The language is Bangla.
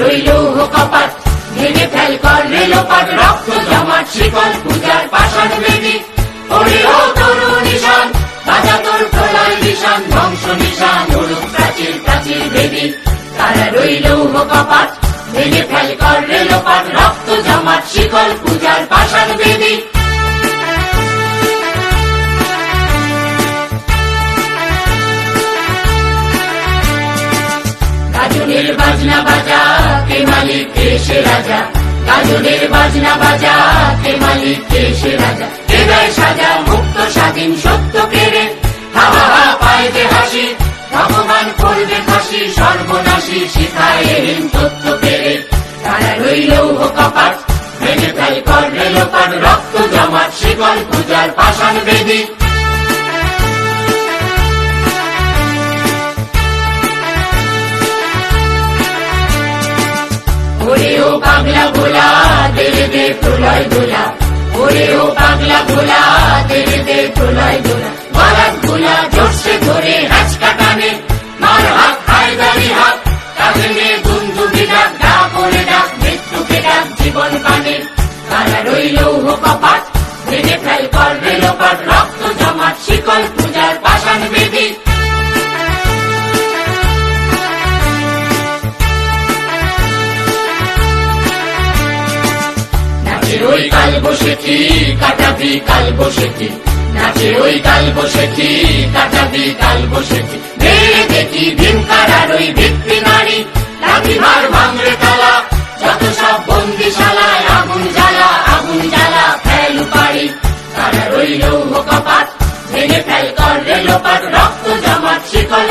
রইল কপাট, ভেঙে ফেল কর রেলোপাট, রক্ত জমাট, শিকল পূজার পাষাণ বেদি ওরে ও তরু নিশান, বাজা তোর প্রলয় নিশান, ধ্বংস নিশান উড়ুক প্রাচীর প্রাচীর বেদি তারা রইল কপাট, ভেঙে ফেল কর রেলোপাট, রক্ত জমাট, শিকল পূজার পাষাণ বেদি বাজনা বাজা মালিক কে সে রাজা। গাজনের বাজনা বাজা কে মালিক কে সে রাজা। কে সাজা, মুক্ত, স্বাধীন, সত্য কেড়ে হাওয়া হা পায় হাসি, ভগবান করবে ফাঁসি, সর্বনাশী শিখায় এহেন তত্ত্ব পেরে তারা রইল কপাট ভেঙে কর রক্ত জমাট, শিকল পূজার পাষাণ বেদী। পাগলা ভোলা দেরে দে প্রলয় দোলা ওরে ও পাগলা ভোলা দেরে দে প্রলয় দোলা বারাত ভোলা জোরসে ধরে হাঁচ টানে মার হাত খায় দাড়ি হাত কাঁধে নিয়ে দুন্দুবি ডাক ডাক করে ডাক মৃত্যুকে ডাক জীবন পানে তারা রইল কপাট ওই কাল বসেছি কাটাবি কাল বসেছি নাচে ওই কাল বসেছি কাটাবি কাল বসেছি দেখি ভীম কারার ওই ভিত্তি নারী লাঠি ভার ভাঙরে তালা, যত সব বন্দিশালায় আগুন জ্বালা আগুন জ্বালা ফেল পারি তারা রইল কপাট ভেঙে ফেল কর রেলোপাট রক্ত জমাট শিকল